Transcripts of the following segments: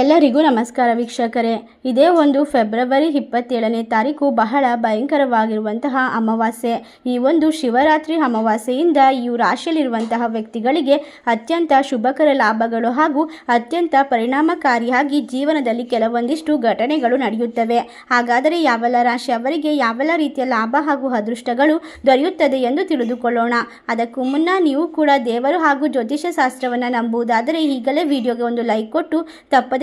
ಎಲ್ಲರಿಗೂ ನಮಸ್ಕಾರ ವೀಕ್ಷಕರೇ. ಇದೇ ಒಂದು ಫೆಬ್ರವರಿ ಇಪ್ಪತ್ತೇಳನೇ ತಾರೀಕು ಬಹಳ ಭಯಂಕರವಾಗಿರುವಂತಹ ಅಮಾವಾಸ್ಯೆ. ಈ ಒಂದು ಶಿವರಾತ್ರಿ ಅಮಾವಾಸ್ಯೆಯಿಂದ ಈ ರಾಶಿಯಲ್ಲಿರುವಂತಹ ವ್ಯಕ್ತಿಗಳಿಗೆ ಅತ್ಯಂತ ಶುಭಕರ ಲಾಭಗಳು ಹಾಗೂ ಅತ್ಯಂತ ಪರಿಣಾಮಕಾರಿಯಾಗಿ ಜೀವನದಲ್ಲಿ ಕೆಲವೊಂದಿಷ್ಟು ಘಟನೆಗಳು ನಡೆಯುತ್ತವೆ. ಹಾಗಾದರೆ ಯಾವೆಲ್ಲ ರಾಶಿ ಅವರಿಗೆ ಯಾವೆಲ್ಲ ರೀತಿಯ ಲಾಭ ಹಾಗೂ ಅದೃಷ್ಟಗಳು ದೊರೆಯುತ್ತದೆ ಎಂದು ತಿಳಿದುಕೊಳ್ಳೋಣ. ಅದಕ್ಕೂ ಮುನ್ನ ನೀವು ಕೂಡ ದೇವರು ಹಾಗೂ ಜ್ಯೋತಿಷ್ಯ ಶಾಸ್ತ್ರವನ್ನು ನಂಬುವುದಾದರೆ ಈಗಲೇ ವಿಡಿಯೋಗೆ ಒಂದು ಲೈಕ್ ಕೊಟ್ಟು ತಪ್ಪದೇ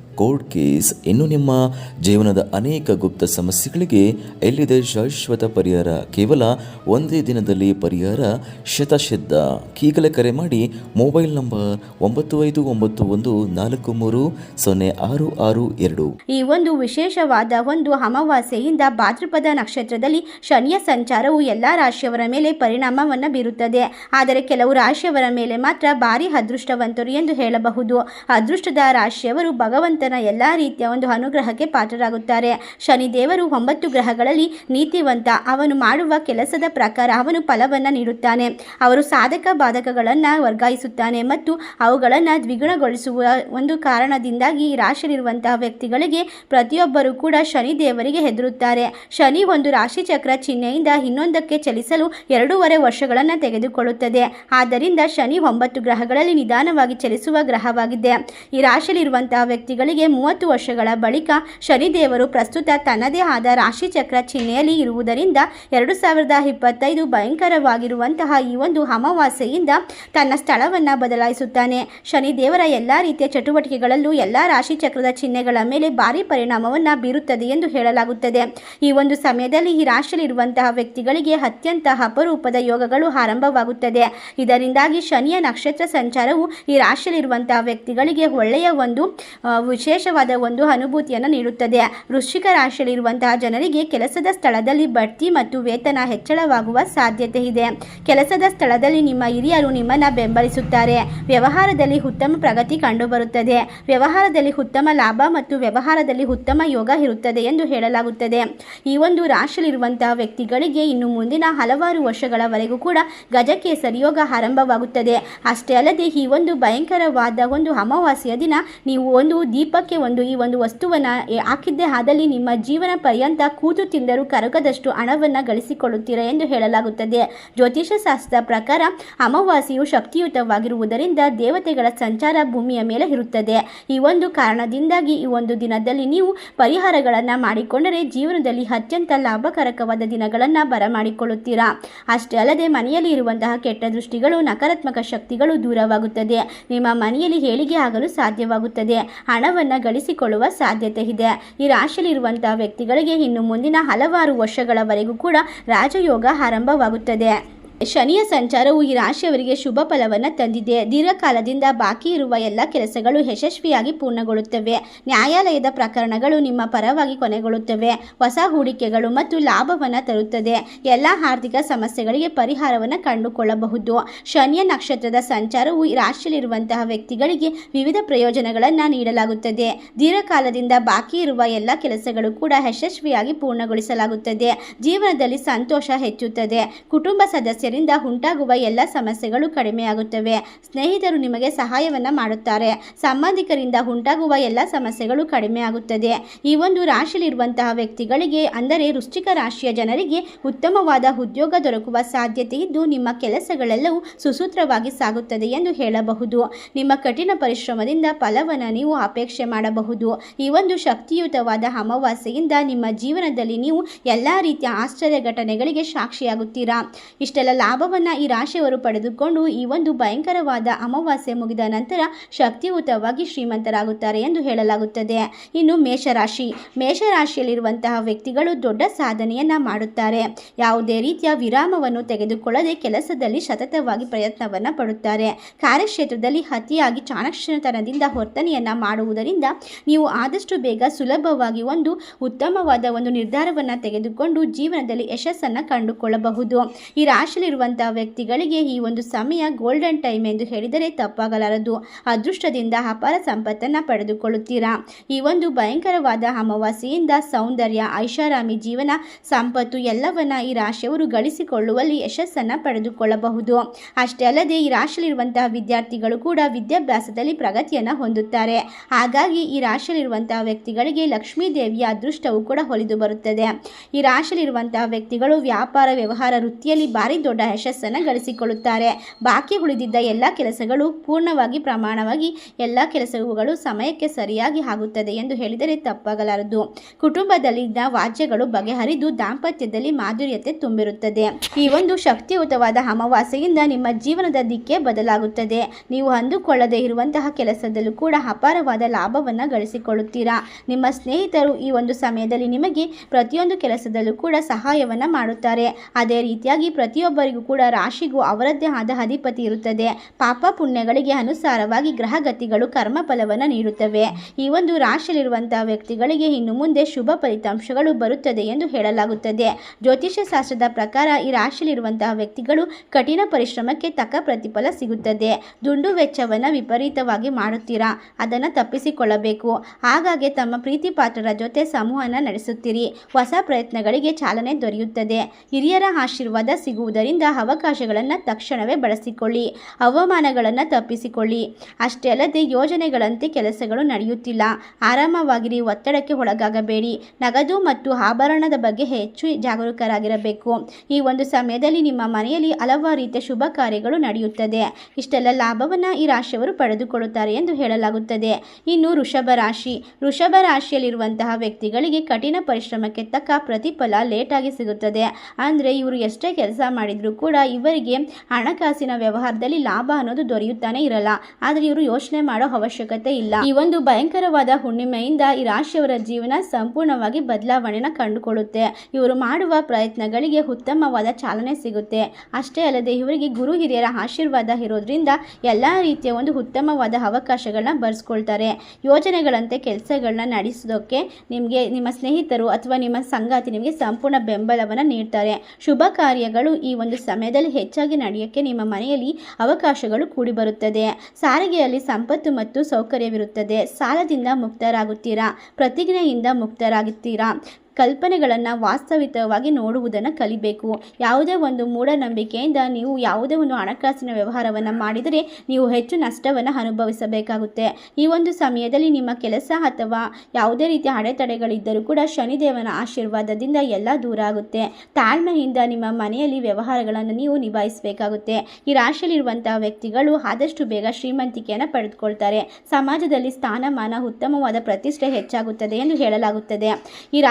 ಕೋರ್ಟ್ ಕೇಸ್ ಇನ್ನು ನಿಮ್ಮ ಜೀವನದ ಅನೇಕ ಗುಪ್ತ ಸಮಸ್ಯೆಗಳಿಗೆ ಎಲ್ಲಿದೆ ಶಾಶ್ವತ ಪರಿಹಾರ? ಕೇವಲ ಒಂದೇ ದಿನದಲ್ಲಿ ಪರಿಹಾರ ಶತಸಿದ್ಧ ಈಗಲೇ ಕರೆ ಮಾಡಿ ಮೊಬೈಲ್ ನಂಬರ್ ಒಂಬತ್ತು ಐದು ಒಂಬತ್ತು ಒಂದು ನಾಲ್ಕು ಮೂರು ಸೊನ್ನೆ ಆರು ಆರು ಎರಡು. ಈ ಒಂದು ವಿಶೇಷವಾದ ಒಂದು ಅಮಾವಾಸ್ಯೆಯಿಂದ ಭಾದ್ರಪದ ನಕ್ಷತ್ರದಲ್ಲಿ ಶನಿಯ ಸಂಚಾರವು ಎಲ್ಲ ರಾಶಿಯವರ ಮೇಲೆ ಪರಿಣಾಮವನ್ನು ಬೀರುತ್ತದೆ. ಆದರೆ ಕೆಲವು ರಾಶಿಯವರ ಮೇಲೆ ಮಾತ್ರ ಭಾರಿ ಅದೃಷ್ಟವಂತರು ಎಂದು ಹೇಳಬಹುದು. ಅದೃಷ್ಟದ ರಾಶಿಯವರು ಭಗವಂತನ ಎಲ್ಲ ರೀತಿಯ ಒಂದು ಅನುಗ್ರಹಕ್ಕೆ ಪಾತ್ರರಾಗುತ್ತಾರೆ. ಶನಿದೇವರು ಒಂಬತ್ತು ಗ್ರಹಗಳಲ್ಲಿ ನೀತಿವಂತ. ಅವನು ಮಾಡುವ ಕೆಲಸದ ಪ್ರಕಾರ ಅವನು ಫಲವನ್ನು ನೀಡುತ್ತಾನೆ. ಅವರು ಸಾಧಕ ಬಾಧಕಗಳನ್ನು ವರ್ಗಾಯಿಸುತ್ತಾನೆ ಮತ್ತು ಅವುಗಳನ್ನು ದ್ವಿಗುಣಗೊಳಿಸುವ ಒಂದು ಕಾರಣದಿಂದಾಗಿ ರಾಶಿಯಲ್ಲಿರುವಂತಹ ವ್ಯಕ್ತಿಗಳಿಗೆ ಪ್ರತಿಯೊಬ್ಬರು ಕೂಡ ಶನಿ ದೇವರಿಗೆ ಹೆದರುತ್ತಾರೆ. ಶನಿ ಒಂದು ರಾಶಿ ಚಕ್ರ ಚಿಹ್ನೆಯಿಂದ ಇನ್ನೊಂದಕ್ಕೆ ಚಲಿಸಲು ಎರಡೂವರೆ ವರ್ಷಗಳನ್ನು ತೆಗೆದುಕೊಳ್ಳುತ್ತದೆ. ಆದ್ದರಿಂದ ಶನಿ ಒಂಬತ್ತು ಗ್ರಹಗಳಲ್ಲಿ ನಿಧಾನವಾಗಿ ಚಲಿಸುವ ಗ್ರಹವಾಗಿದೆ. ಈ ರಾಶಿಯಲ್ಲಿರುವಂತಹ ವ್ಯಕ್ತಿಗಳಿಗೆ ಮೂವತ್ತು ವರ್ಷಗಳ ಬಳಿಕ ಶನಿದೇವರು ಪ್ರಸ್ತುತ ತನ್ನದೇ ಆದ ರಾಶಿ ಚಕ್ರ ಚಿಹ್ನೆಯಲ್ಲಿ ಇರುವುದರಿಂದ ಎರಡು ಸಾವಿರದ ಇಪ್ಪತ್ತೈದು ಭಯಂಕರವಾಗಿರುವಂತಹ ಈ ಒಂದು ಅಮಾವಾಸ್ಯೆಯಿಂದ ತನ್ನ ಸ್ಥಳವನ್ನು ಬದಲಾಯಿಸುತ್ತಾನೆ. ಶನಿದೇವರ ಎಲ್ಲ ರೀತಿಯ ಚಟುವಟಿಕೆಗಳಲ್ಲೂ ಎಲ್ಲ ರಾಶಿ ಚಕ್ರದ ಚಿಹ್ನೆಗಳ ಮೇಲೆ ಭಾರಿ ಪರಿಣಾಮವನ್ನು ಬೀರುತ್ತದೆ ಎಂದು ಹೇಳಲಾಗುತ್ತದೆ. ಈ ಒಂದು ಸಮಯದಲ್ಲಿ ಈ ರಾಶಿಯಲ್ಲಿರುವಂತಹ ವ್ಯಕ್ತಿಗಳಿಗೆ ಅತ್ಯಂತ ಅಪರೂಪದ ಯೋಗಗಳು ಆರಂಭವಾಗುತ್ತದೆ. ಇದರಿಂದಾಗಿ ಶನಿಯ ನಕ್ಷತ್ರ ಸಂಚಾರವು ಈ ರಾಶಿಯಲ್ಲಿರುವಂತಹ ವ್ಯಕ್ತಿಗಳಿಗೆ ಒಳ್ಳೆಯ ಒಂದು ವಿಶೇಷವಾದ ಒಂದು ಅನುಭೂತಿಯನ್ನು ನೀಡುತ್ತದೆ. ವೃಶ್ಚಿಕ ರಾಶಿಯಲ್ಲಿರುವಂತಹ ಜನರಿಗೆ ಕೆಲಸದ ಸ್ಥಳದಲ್ಲಿ ಬಡ್ತಿ ಮತ್ತು ವೇತನ ಹೆಚ್ಚಳವಾಗುವ ಸಾಧ್ಯತೆ ಇದೆ. ಕೆಲಸದ ಸ್ಥಳದಲ್ಲಿ ನಿಮ್ಮ ಹಿರಿಯರು ನಿಮ್ಮನ್ನು ಬೆಂಬಲಿಸುತ್ತಾರೆ. ವ್ಯವಹಾರದಲ್ಲಿ ಉತ್ತಮ ಪ್ರಗತಿ ಕಂಡುಬರುತ್ತದೆ. ವ್ಯವಹಾರದಲ್ಲಿ ಉತ್ತಮ ಲಾಭ ಮತ್ತು ವ್ಯವಹಾರದಲ್ಲಿ ಉತ್ತಮ ಯೋಗ ಇರುತ್ತದೆ ಎಂದು ಹೇಳಲಾಗುತ್ತದೆ. ಈ ಒಂದು ರಾಶಿಯಲ್ಲಿರುವಂತಹ ವ್ಯಕ್ತಿಗಳಿಗೆ ಇನ್ನು ಮುಂದಿನ ಹಲವಾರು ವರ್ಷಗಳವರೆಗೂ ಕೂಡ ಗಜಕೇಸರಿ ಯೋಗ ಆರಂಭವಾಗುತ್ತದೆ. ಅಷ್ಟೇ ಅಲ್ಲದೆ ಈ ಒಂದು ಭಯಂಕರವಾದ ಒಂದು ಅಮಾವಾಸ್ಯೆಯ ದಿನ ನೀವು ಒಂದು ದೀಪಕ್ಕೆ ಒಂದು ಈ ಒಂದು ವಸ್ತುವನ್ನು ಹಾಕಿದ್ದೇ ಆದಲ್ಲಿ ನಿಮ್ಮ ಜೀವನ ಪರ್ಯಂತ ಕೂತು ತಿಂದರೂ ಕರಗದಷ್ಟು ಹಣವನ್ನು ಗಳಿಸಿಕೊಳ್ಳುತ್ತೀರಾ ಎಂದು ಹೇಳಲಾಗುತ್ತದೆ. ಜ್ಯೋತಿಷ ಶಾಸ್ತ್ರದ ಪ್ರಕಾರ ಅಮಾವಾಸ್ಯೆಯು ಶಕ್ತಿಯುತವಾಗಿರುವುದರಿಂದ ದೇವತೆಗಳ ಸಂಚಾರ ಭೂಮಿಯ ಮೇಲೆ ಇರುತ್ತದೆ. ಈ ಒಂದು ಕಾರಣದಿಂದಾಗಿ ಈ ಒಂದು ದಿನದಲ್ಲಿ ನೀವು ಪರಿಹಾರಗಳನ್ನು ಮಾಡಿಕೊಂಡರೆ ಜೀವನದಲ್ಲಿ ಅತ್ಯಂತ ಲಾಭಕರಕವಾದ ದಿನಗಳನ್ನು ಬರಮಾಡಿಕೊಳ್ಳುತ್ತೀರಾ. ಅಷ್ಟೇ ಅಲ್ಲದೆ ಮನೆಯಲ್ಲಿ ಇರುವಂತಹ ಕೆಟ್ಟ ದೃಷ್ಟಿಗಳು, ನಕಾರಾತ್ಮಕ ಶಕ್ತಿಗಳು ದೂರವಾಗುತ್ತದೆ. ನಿಮ್ಮ ಮನೆಯಲ್ಲಿ ಹೇಳಿಗೆ ಆಗಲು ಸಾಧ್ಯವಾಗುತ್ತದೆ. ಹಣವನ್ನು ಗಳಿಸಿಕೊಳ್ಳುವ ಸಾಧ್ಯತೆ ಇದೆ. ಈ ರಾಶಿಯಲ್ಲಿರುವಂತಹ ವ್ಯಕ್ತಿಗಳಿಗೆ ಇನ್ನು ಮುಂದಿನ ಹಲವಾರು ವರ್ಷಗಳವರೆಗೂ ಕೂಡ ರಾಜಯೋಗ ಆರಂಭವಾಗುತ್ತದೆ. ಶನಿಯ ಸಂಚಾರವು ಈ ರಾಶಿಯವರಿಗೆ ಶುಭ ಫಲವನ್ನು ತಂದಿದೆ. ದೀರ್ಘಕಾಲದಿಂದ ಬಾಕಿ ಇರುವ ಎಲ್ಲ ಕೆಲಸಗಳು ಯಶಸ್ವಿಯಾಗಿ ಪೂರ್ಣಗೊಳ್ಳುತ್ತವೆ. ನ್ಯಾಯಾಲಯದ ಪ್ರಕರಣಗಳು ನಿಮ್ಮ ಪರವಾಗಿ ಕೊನೆಗೊಳ್ಳುತ್ತವೆ. ಹೊಸ ಹೂಡಿಕೆಗಳು ಮತ್ತು ಲಾಭವನ್ನು ತರುತ್ತದೆ. ಎಲ್ಲ ಆರ್ಥಿಕ ಸಮಸ್ಯೆಗಳಿಗೆ ಪರಿಹಾರವನ್ನು ಕಂಡುಕೊಳ್ಳಬಹುದು. ಶನಿಯ ನಕ್ಷತ್ರದ ಸಂಚಾರವು ಈ ರಾಶಿಯಲ್ಲಿರುವಂತಹ ವ್ಯಕ್ತಿಗಳಿಗೆ ವಿವಿಧ ಪ್ರಯೋಜನಗಳನ್ನು ನೀಡಲಾಗುತ್ತದೆ. ದೀರ್ಘಕಾಲದಿಂದ ಬಾಕಿ ಇರುವ ಎಲ್ಲ ಕೆಲಸಗಳು ಕೂಡ ಯಶಸ್ವಿಯಾಗಿ ಪೂರ್ಣಗೊಳಿಸಲಾಗುತ್ತದೆ. ಜೀವನದಲ್ಲಿ ಸಂತೋಷ ಹೆಚ್ಚುತ್ತದೆ. ಕುಟುಂಬ ಸದಸ್ಯರಿಂದ ಉಂಟಾಗುವ ಎಲ್ಲ ಸಮಸ್ಯೆಗಳು ಕಡಿಮೆಯಾಗುತ್ತವೆ. ಸ್ನೇಹಿತರು ನಿಮಗೆ ಸಹಾಯವನ್ನು ಮಾಡುತ್ತಾರೆ. ಸಂಬಂಧಿಕರಿಂದ ಉಂಟಾಗುವ ಎಲ್ಲ ಸಮಸ್ಯೆಗಳು ಕಡಿಮೆಯಾಗುತ್ತದೆ. ಈ ಒಂದು ರಾಶಿಯಲ್ಲಿರುವಂತಹ ವ್ಯಕ್ತಿಗಳಿಗೆ, ಅಂದರೆ ವೃಶ್ಚಿಕ ರಾಶಿಯ ಜನರಿಗೆ, ಉತ್ತಮವಾದ ಉದ್ಯೋಗ ದೊರಕುವ ಸಾಧ್ಯತೆ ಇದ್ದು, ನಿಮ್ಮ ಕೆಲಸಗಳೆಲ್ಲವೂ ಸುಸೂತ್ರವಾಗಿ ಸಾಗುತ್ತದೆ ಎಂದು ಹೇಳಬಹುದು. ನಿಮ್ಮ ಕಠಿಣ ಪರಿಶ್ರಮದಿಂದ ಫಲವನ್ನು ನೀವು ಅಪೇಕ್ಷೆ ಮಾಡಬಹುದು. ಈ ಒಂದು ಶಕ್ತಿಯುತವಾದ ಅಮಾವಾಸ್ಯೆಯಿಂದ ನಿಮ್ಮ ಜೀವನದಲ್ಲಿ ನೀವು ಎಲ್ಲ ರೀತಿಯ ಆಶ್ಚರ್ಯ ಘಟನೆಗಳಿಗೆ ಸಾಕ್ಷಿಯಾಗುತ್ತೀರಾ. ಇಷ್ಟೆಲ್ಲ ಲಾಭವನ್ನು ಈ ರಾಶಿಯವರು ಪಡೆದುಕೊಂಡು ಈ ಒಂದು ಭಯಂಕರವಾದ ಅಮಾವಾಸ್ಯೆ ಮುಗಿದ ನಂತರ ಶಕ್ತಿಯುತವಾಗಿ ಶ್ರೀಮಂತರಾಗುತ್ತಾರೆ ಎಂದು ಹೇಳಲಾಗುತ್ತದೆ. ಇನ್ನು ಮೇಷರಾಶಿ. ಮೇಷರಾಶಿಯಲ್ಲಿರುವಂತಹ ವ್ಯಕ್ತಿಗಳು ದೊಡ್ಡ ಸಾಧನೆಯನ್ನ ಮಾಡುತ್ತಾರೆ. ಯಾವುದೇ ರೀತಿಯ ವಿರಾಮವನ್ನು ತೆಗೆದುಕೊಳ್ಳದೆ ಕೆಲಸದಲ್ಲಿ ಸತತವಾಗಿ ಪ್ರಯತ್ನವನ್ನ ಪಡುತ್ತಾರೆ. ಕಾರ್ಯಕ್ಷೇತ್ರದಲ್ಲಿ ಅತಿಯಾಗಿ ಚಾಣಕ್ಷತನದಿಂದ ವರ್ತನೆಯನ್ನು ಮಾಡುವುದರಿಂದ ನೀವು ಆದಷ್ಟು ಬೇಗ ಸುಲಭವಾಗಿ ಒಂದು ಉತ್ತಮವಾದ ಒಂದು ನಿರ್ಧಾರವನ್ನು ತೆಗೆದುಕೊಂಡು ಜೀವನದಲ್ಲಿ ಯಶಸ್ಸನ್ನು ಕಂಡುಕೊಳ್ಳಬಹುದು. ಈ ರಾಶಿಯಲ್ಲಿ ರಾಶಿಯಲ್ಲಿರುವಂತಹ ವ್ಯಕ್ತಿಗಳಿಗೆ ಈ ಒಂದು ಸಮಯ ಗೋಲ್ಡನ್ ಟೈಮ್ ಎಂದು ಹೇಳಿದರೆ ತಪ್ಪಾಗಲಾರದು. ಅದೃಷ್ಟದಿಂದ ಅಪಾರ ಸಂಪತ್ತನ್ನು ಪಡೆದುಕೊಳ್ಳುತ್ತೀರಾ? ಈ ಒಂದು ಭಯಂಕರವಾದ ಅಮಾವಾಸ್ಯೆಯಿಂದ ಸೌಂದರ್ಯ, ಐಷಾರಾಮಿ ಜೀವನ, ಸಂಪತ್ತು ಎಲ್ಲವನ್ನ ಈ ರಾಶಿಯವರು ಗಳಿಸಿಕೊಳ್ಳುವಲ್ಲಿ ಯಶಸ್ಸನ್ನು ಪಡೆದುಕೊಳ್ಳಬಹುದು. ಅಷ್ಟೇ ಅಲ್ಲದೆ ಈ ರಾಶಿಯಲ್ಲಿರುವಂತಹ ವಿದ್ಯಾರ್ಥಿಗಳು ಕೂಡ ವಿದ್ಯಾಭ್ಯಾಸದಲ್ಲಿ ಪ್ರಗತಿಯನ್ನು ಹೊಂದುತ್ತಾರೆ. ಹಾಗಾಗಿ ಈ ರಾಶಿಯಲ್ಲಿರುವಂತಹ ವ್ಯಕ್ತಿಗಳಿಗೆ ಲಕ್ಷ್ಮೀ ದೇವಿಯ ಅದೃಷ್ಟವು ಕೂಡ ಹೊಲಿದು ಬರುತ್ತದೆ. ಈ ರಾಶಿಯಲ್ಲಿರುವಂತಹ ವ್ಯಕ್ತಿಗಳು ವ್ಯಾಪಾರ, ವ್ಯವಹಾರ ವೃತ್ತಿಯಲ್ಲಿ ಭಾರಿ ಯಶಸ್ಸನ್ನು ಗಳಿಸಿಕೊಳ್ಳುತ್ತಾರೆ. ಬಾಕಿ ಉಳಿದಿದ್ದ ಎಲ್ಲ ಕೆಲಸಗಳು ಪೂರ್ಣವಾಗಿ ಪ್ರಮಾಣವಾಗಿ ಎಲ್ಲ ಕೆಲಸಗಳು ಸಮಯಕ್ಕೆ ಸರಿಯಾಗಿ ಆಗುತ್ತದೆ ಎಂದು ಹೇಳಿದರೆ ತಪ್ಪಾಗಲಾರದು. ಕುಟುಂಬದಲ್ಲಿದ್ದ ವಾಜ್ಯಗಳು ಬಗೆಹರಿದು ದಾಂಪತ್ಯದಲ್ಲಿ ಮಾಧುರ್ಯತೆ ತುಂಬಿರುತ್ತದೆ. ಈ ಒಂದು ಶಕ್ತಿಯುತವಾದ ಅಮಾವಾಸ್ಯೆಯಿಂದ ನಿಮ್ಮ ಜೀವನದ ದಿಕ್ಕೇ ಬದಲಾಗುತ್ತದೆ. ನೀವು ಅಂದುಕೊಳ್ಳದೇ ಇರುವಂತಹ ಕೆಲಸದಲ್ಲೂ ಕೂಡ ಅಪಾರವಾದ ಲಾಭವನ್ನು ಗಳಿಸಿಕೊಳ್ಳುತ್ತೀರಾ? ನಿಮ್ಮ ಸ್ನೇಹಿತರು ಈ ಒಂದು ಸಮಯದಲ್ಲಿ ನಿಮಗೆ ಪ್ರತಿಯೊಂದು ಕೆಲಸದಲ್ಲೂ ಕೂಡ ಸಹಾಯವನ್ನು ಮಾಡುತ್ತಾರೆ. ಅದೇ ರೀತಿಯಾಗಿ ಪ್ರತಿಯೊಬ್ಬರಿಗೂ ಕೂಡ ರಾಶಿಗೂ ಅವರದ್ದೇ ಆದ ಅಧಿಪತಿ ಇರುತ್ತದೆ. ಪಾಪ ಪುಣ್ಯಗಳಿಗೆ ಅನುಸಾರವಾಗಿ ಗ್ರಹಗತಿಗಳು ಕರ್ಮ ಫಲವನ್ನು ನೀಡುತ್ತವೆ. ಈ ಒಂದು ರಾಶಿಯಲ್ಲಿರುವಂತಹ ವ್ಯಕ್ತಿಗಳಿಗೆ ಇನ್ನು ಮುಂದೆ ಶುಭ ಫಲಿತಾಂಶಗಳು ಬರುತ್ತದೆ ಎಂದು ಹೇಳಲಾಗುತ್ತದೆ. ಜ್ಯೋತಿಷ್ಯ ಶಾಸ್ತ್ರದ ಪ್ರಕಾರ ಈ ರಾಶಿಯಲ್ಲಿರುವಂತಹ ವ್ಯಕ್ತಿಗಳು ಕಠಿಣ ಪರಿಶ್ರಮಕ್ಕೆ ತಕ್ಕ ಪ್ರತಿಫಲ ಸಿಗುತ್ತದೆ. ದುಂಡು ವೆಚ್ಚವನ್ನು ವಿಪರೀತವಾಗಿ ಮಾಡುತ್ತೀರಾ? ಅದನ್ನು ತಪ್ಪಿಸಿಕೊಳ್ಳಬೇಕು. ಹಾಗಾಗಿ ತಮ್ಮ ಪ್ರೀತಿ ಪಾತ್ರರ ಜೊತೆ ಸಂವಹನ ನಡೆಸುತ್ತೀರಿ. ಹೊಸ ಪ್ರಯತ್ನಗಳಿಗೆ ಚಾಲನೆ ದೊರೆಯುತ್ತದೆ. ಹಿರಿಯರ ಆಶೀರ್ವಾದ ಸಿಗುವುದರಿಂದ ಅವಕಾಶಗಳನ್ನು ತಕ್ಷಣವೇ ಬಳಸಿಕೊಳ್ಳಿ, ಅವಮಾನಗಳನ್ನು ತಪ್ಪಿಸಿಕೊಳ್ಳಿ. ಅಷ್ಟೇ ಅಲ್ಲದೆ ಯೋಜನೆಗಳಂತೆ ಕೆಲಸಗಳು ನಡೆಯುತ್ತಿಲ್ಲ. ಆರಾಮವಾಗಿರಿ, ಒತ್ತಡಕ್ಕೆ ಒಳಗಾಗಬೇಡಿ. ನಗದು ಮತ್ತು ಆಭರಣದ ಬಗ್ಗೆ ಹೆಚ್ಚು ಜಾಗರೂಕರಾಗಿರಬೇಕು. ಈ ಒಂದು ಸಮಯದಲ್ಲಿ ನಿಮ್ಮ ಮನೆಯಲ್ಲಿ ಹಲವಾರು ರೀತಿಯ ಶುಭ ಕಾರ್ಯಗಳು ನಡೆಯುತ್ತದೆ. ಇಷ್ಟೆಲ್ಲ ಲಾಭವನ್ನು ಈ ರಾಶಿಯವರು ಪಡೆದುಕೊಳ್ಳುತ್ತಾರೆ ಎಂದು ಹೇಳಲಾಗುತ್ತದೆ. ಇನ್ನು ವೃಷಭ ರಾಶಿ. ವೃಷಭ ರಾಶಿಯಲ್ಲಿರುವಂತಹ ವ್ಯಕ್ತಿಗಳಿಗೆ ಕಠಿಣ ಪರಿಶ್ರಮಕ್ಕೆ ತಕ್ಕ ಪ್ರತಿಫಲ ಲೇಟಾಗಿ ಸಿಗುತ್ತದೆ. ಅಂದರೆ ಇವರು ಎಷ್ಟೇ ಕೆಲಸ ಮಾಡಿದರೂ ಕೂಡ ಇವರಿಗೆ ಹಣಕಾಸಿನ ವ್ಯವಹಾರದಲ್ಲಿ ಲಾಭ ಅನ್ನೋದು ದೊರೆಯುತ್ತಾನೆ ಇರಲ್ಲ. ಆದರೆ ಇವರು ಯೋಚನೆ ಮಾಡೋ ಅವಶ್ಯಕತೆ ಇಲ್ಲ. ಈ ಒಂದು ಭಯಂಕರವಾದ ಹುಣ್ಣಿಮೆಯಿಂದ ಈ ರಾಶಿಯವರ ಜೀವನ ಸಂಪೂರ್ಣವಾಗಿ ಬದಲಾವಣೆನ ಕಂಡುಕೊಳ್ಳುತ್ತೆ. ಇವರು ಮಾಡುವ ಪ್ರಯತ್ನಗಳಿಗೆ ಉತ್ತಮವಾದ ಚಾಲನೆ ಸಿಗುತ್ತೆ. ಅಷ್ಟೇ ಅಲ್ಲದೆ ಇವರಿಗೆ ಗುರು ಹಿರಿಯರ ಆಶೀರ್ವಾದ ಇರೋದ್ರಿಂದ ಎಲ್ಲ ರೀತಿಯ ಒಂದು ಉತ್ತಮವಾದ ಅವಕಾಶಗಳನ್ನ ಬರ್ಸ್ಕೊಳ್ತಾರೆ. ಯೋಜನೆಗಳಂತೆ ಕೆಲಸಗಳನ್ನ ನಡೆಸೋದಕ್ಕೆ ನಿಮಗೆ ನಿಮ್ಮ ಸ್ನೇಹಿತರು ಅಥವಾ ನಿಮ್ಮ ಸಂಗಾತಿ ನಿಮಗೆ ಸಂಪೂರ್ಣ ಬೆಂಬಲವನ್ನು ನೀಡ್ತಾರೆ. ಶುಭ ಕಾರ್ಯಗಳು ಈ ಒಂದು ಸಮಯದಲ್ಲಿ ಹೆಚ್ಚಾಗಿ ನಡೆಯೋಕ್ಕೆ ನಿಮ್ಮ ಮನೆಯಲ್ಲಿ ಅವಕಾಶಗಳು ಕೂಡಿ ಬರುತ್ತದೆ ಸಾರಿಗೆಯಲ್ಲಿ ಸಂಪತ್ತು ಮತ್ತು ಸೌಕರ್ಯವಿರುತ್ತದೆ. ಸಾಲದಿಂದ ಮುಕ್ತರಾಗುತ್ತೀರಾ? ಪ್ರತಿಜ್ಞೆಯಿಂದ ಮುಕ್ತರಾಗುತ್ತೀರಾ? ಕಲ್ಪನೆಗಳನ್ನು ವಾಸ್ತವಿಕವಾಗಿ ನೋಡುವುದನ್ನು ಕಲಿಬೇಕು. ಯಾವುದೇ ಒಂದು ಮೂಢನಂಬಿಕೆಯಿಂದ ನೀವು ಯಾವುದೇ ಒಂದು ಹಣಕಾಸಿನ ವ್ಯವಹಾರವನ್ನು ಮಾಡಿದರೆ ನೀವು ಹೆಚ್ಚು ನಷ್ಟವನ್ನು ಅನುಭವಿಸಬೇಕಾಗುತ್ತೆ. ಈ ಒಂದು ಸಮಯದಲ್ಲಿ ನಿಮ್ಮ ಕೆಲಸ ಅಥವಾ ಯಾವುದೇ ರೀತಿಯ ಅಡೆತಡೆಗಳಿದ್ದರೂ ಕೂಡ ಶನಿದೇವನ ಆಶೀರ್ವಾದದಿಂದ ಎಲ್ಲ ದೂರ ಆಗುತ್ತೆ. ತಾಳ್ಮೆಯಿಂದ ನಿಮ್ಮ ಮನೆಯಲ್ಲಿ ವ್ಯವಹಾರಗಳನ್ನು ನೀವು ನಿಭಾಯಿಸಬೇಕಾಗುತ್ತೆ. ಈ ರಾಶಿಯಲ್ಲಿರುವಂತಹ ವ್ಯಕ್ತಿಗಳು ಆದಷ್ಟು ಬೇಗ ಶ್ರೀಮಂತಿಕೆಯನ್ನು ಪಡೆದುಕೊಳ್ತಾರೆ. ಸಮಾಜದಲ್ಲಿ ಸ್ಥಾನಮಾನ ಉತ್ತಮವಾದ ಪ್ರತಿಷ್ಠೆ ಹೆಚ್ಚಾಗುತ್ತದೆ ಎಂದು ಹೇಳಲಾಗುತ್ತದೆ. ಈ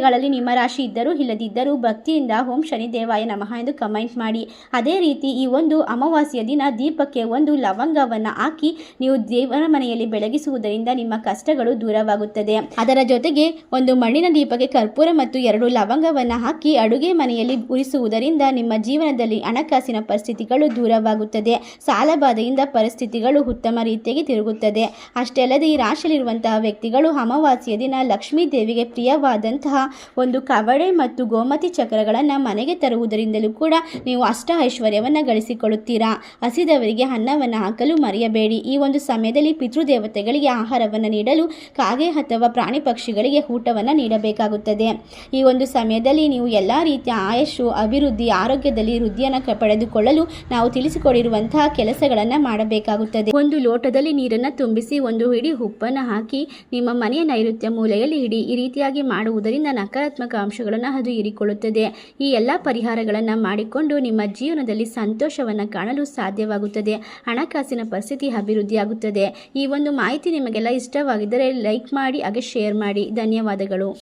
ರಾಶಿಗಳಲ್ಲಿ ನಿಮ್ಮ ರಾಶಿ ಇದ್ದರೂ ಇಲ್ಲದಿದ್ದರೂ ಭಕ್ತಿಯಿಂದ ಓಂ ಶನಿದೇವಾಯ ನಮಃ ಎಂದು ಕಮೆಂಟ್ ಮಾಡಿ. ಅದೇ ರೀತಿ ಈ ಒಂದು ಅಮಾವಾಸ್ಯ ದಿನ ದೀಪಕ್ಕೆ ಒಂದು ಲವಂಗವನ್ನು ಹಾಕಿ ನೀವು ದೇವರ ಮನೆಯಲ್ಲಿ ಬೆಳಗಿಸುವುದರಿಂದ ನಿಮ್ಮ ಕಷ್ಟಗಳು ದೂರವಾಗುತ್ತದೆ. ಅದರ ಜೊತೆಗೆ ಒಂದು ಮಣ್ಣಿನ ದೀಪಕ್ಕೆ ಕರ್ಪೂರ ಮತ್ತು ಎರಡು ಲವಂಗವನ್ನು ಹಾಕಿ ಅಡುಗೆ ಮನೆಯಲ್ಲಿ ಉರಿಸುವುದರಿಂದ ನಿಮ್ಮ ಜೀವನದಲ್ಲಿ ಹಣಕಾಸಿನ ಪರಿಸ್ಥಿತಿಗಳು ದೂರವಾಗುತ್ತದೆ. ಸಾಲಬಾಧೆಯಿಂದ ಪರಿಸ್ಥಿತಿಗಳು ಉತ್ತಮ ರೀತಿಯಾಗಿ ತಿರುಗುತ್ತದೆ. ಅಷ್ಟೇ ಅಲ್ಲದೆ ಈ ರಾಶಿಯಲ್ಲಿರುವಂತಹ ವ್ಯಕ್ತಿಗಳು ಅಮಾವಾಸ್ಯ ದಿನ ಲಕ್ಷ್ಮೀ ದೇವಿಗೆ ಪ್ರಿಯವಾದಂತಹ ಒಂದು ಕವಡೆ ಮತ್ತು ಗೋಮತಿ ಚಕ್ರಗಳನ್ನು ಮನೆಗೆ ತರುವುದರಿಂದಲೂ ಕೂಡ ನೀವು ಅಷ್ಟ ಐಶ್ವರ್ಯವನ್ನು ಗಳಿಸಿಕೊಳ್ಳುತ್ತೀರಾ? ಹಸಿದವರಿಗೆ ಅನ್ನವನ್ನು ಹಾಕಲು ಮರೆಯಬೇಡಿ. ಈ ಒಂದು ಸಮಯದಲ್ಲಿ ಪಿತೃದೇವತೆಗಳಿಗೆ ಆಹಾರವನ್ನು ನೀಡಲು ಕಾಗೆ ಅಥವಾ ಪ್ರಾಣಿ ಪಕ್ಷಿಗಳಿಗೆ ಊಟವನ್ನು ನೀಡಬೇಕಾಗುತ್ತದೆ. ಈ ಒಂದು ಸಮಯದಲ್ಲಿ ನೀವು ಎಲ್ಲ ರೀತಿಯ ಆಯಸ್ಸು, ಅಭಿವೃದ್ಧಿ, ಆರೋಗ್ಯದಲ್ಲಿ ವೃದ್ಧಿಯನ್ನು ಪಡೆದುಕೊಳ್ಳಲು ನಾವು ತಿಳಿಸಿಕೊಡಿರುವಂತಹ ಕೆಲಸಗಳನ್ನು ಮಾಡಬೇಕಾಗುತ್ತದೆ. ಒಂದು ಲೋಟದಲ್ಲಿ ನೀರನ್ನು ತುಂಬಿಸಿ ಒಂದು ಹಿಡಿ ಉಪ್ಪನ್ನು ಹಾಕಿ ನಿಮ್ಮ ಮನೆಯ ನೈಋತ್ಯ ಮೂಲೆಯಲ್ಲಿ ಇಡಿ ಈ ರೀತಿಯಾಗಿ ಮಾಡುವುದರಿಂದ ನಕಾರಾತ್ಮಕ ಅಂಶಗಳನ್ನು ಅದು ಹೀರಿಕೊಳ್ಳುತ್ತದೆ. ಈ ಎಲ್ಲ ಪರಿಹಾರಗಳನ್ನು ಮಾಡಿಕೊಂಡು ನಿಮ್ಮ ಜೀವನದಲ್ಲಿ ಸಂತೋಷವನ್ನು ಕಾಣಲು ಸಾಧ್ಯವಾಗುತ್ತದೆ. ಹಣಕಾಸಿನ ಪರಿಸ್ಥಿತಿ ಅಭಿವೃದ್ಧಿಯಾಗುತ್ತದೆ. ಈ ಒಂದು ಮಾಹಿತಿ ನಿಮಗೆಲ್ಲ ಇಷ್ಟವಾಗಿದ್ದರೆ ಲೈಕ್ ಮಾಡಿ, ಹಾಗೆ ಶೇರ್ ಮಾಡಿ. ಧನ್ಯವಾದಗಳು.